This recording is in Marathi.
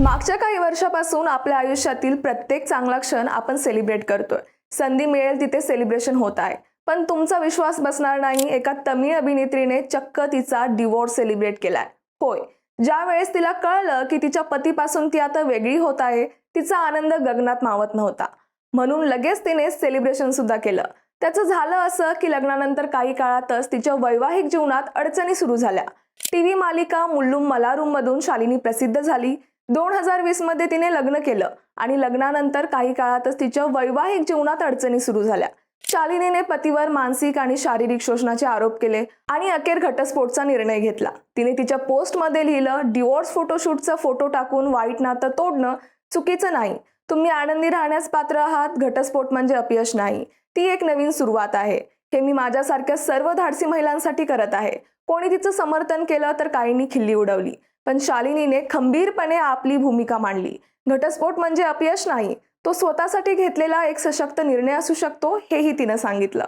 मागच्या काही वर्षापासून आपल्या आयुष्यातील प्रत्येक चांगला क्षण आपण सेलिब्रेट करतोय. संधी मिळेल तिथे सेलिब्रेशन होत आहे. पण तुमचा विश्वास बसणार नाही एका तमिळ अभिनेत्रीने चक्क तिचा डिवोर्स सेलिब्रेट केलाय. होय. ज्या वेळेस तिला कळलं की तिच्या पतीपासून ती आता वेगळी होत आहे तिचा आनंद गगनात मावत नव्हता. म्हणून लगेच तिने सेलिब्रेशन सुद्धा केलं. त्याचं झालं असं की लग्नानंतर काही काळातच तिच्या वैवाहिक जीवनात अडचणी सुरू झाल्या. टीव्ही मालिका मुल्लूम मलारूम मधून शालिनी प्रसिद्ध झाली. दोन हजार वीसमध्ये तिने लग्न केलं आणि लग्नानंतर काही काळातच तिच्या वैवाहिक जीवनात अडचणी सुरू झाल्या. शालिनीने पतीवर मानसिक आणि शारीरिक शोषणाचे आरोप केले आणि अखेर घटस्फोटचा निर्णय घेतला. तिने तिच्या पोस्टमध्ये लिहिलं डिवोर्स फोटोशूटचा फोटो टाकून वाईट नातं तोडणं चुकीचं नाही. तुम्ही आनंदी राहण्यास पात्र आहात घटस्फोट म्हणजे अपयश नाही. ती एक नवीन सुरुवात आहे. हे मी माझ्यासारख्या सर्व धाडसी महिलांसाठी करत आहे. कोणी तिचं समर्थन केलं तर काहींनी खिल्ली उडवली. पण शालिनीने खंबीरपणे आपली भूमिका मांडली. घटस्फोट म्हणजे अपयश नाही तो स्वतःसाठी घेतलेला एक सशक्त निर्णय असू शकतो हेही तिनं सांगितलं.